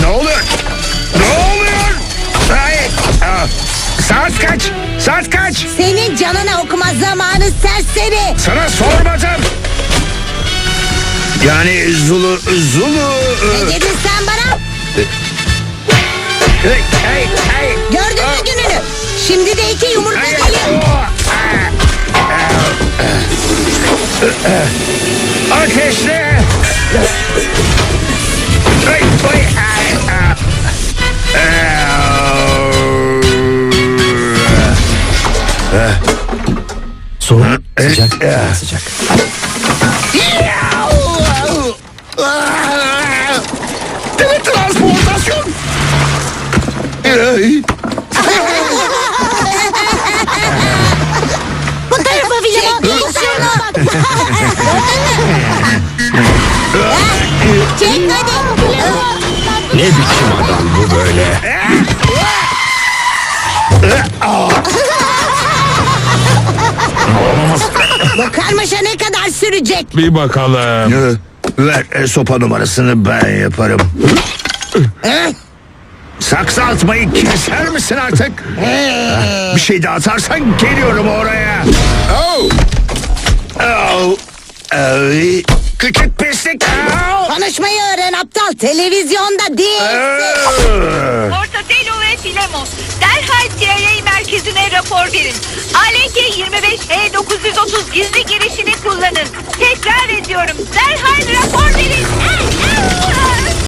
Ne oluyor? Ne oluyor? Ay, aa, saat kaç? Saat kaç? Senin canına okuma zamanı serseri. Sana sormadım. Yani Zulu, Zulu... Ne dedin sen bana? Hey, hey, hey. Gördün mü gününü? Şimdi de iki yumurta Hayır. geliyor. Ay, ay, ay, ah. Soğuk, sıcak, sıcak. Teletransportasyon! Bu tarafa Vilma. Çek şunu. Çek Ne biçim adam bu böyle? Bu karmaşa ne kadar sürecek? Bir bakalım. Ver e, sopa numarasını ben yaparım. Saksı atmayı keser misin artık? Bir şey daha atarsan geliyorum oraya. Oh. Oh. Ay. Küçük pislik. Oh. Konuşmayı aptal. Televizyonda değilsin. Oh. Mortadelo ve Filemon. Derhal CIA merkezine rapor verin. Alenke 25E930 gizli girişini kullanın. Tekrar ediyorum. Derhal rapor verin.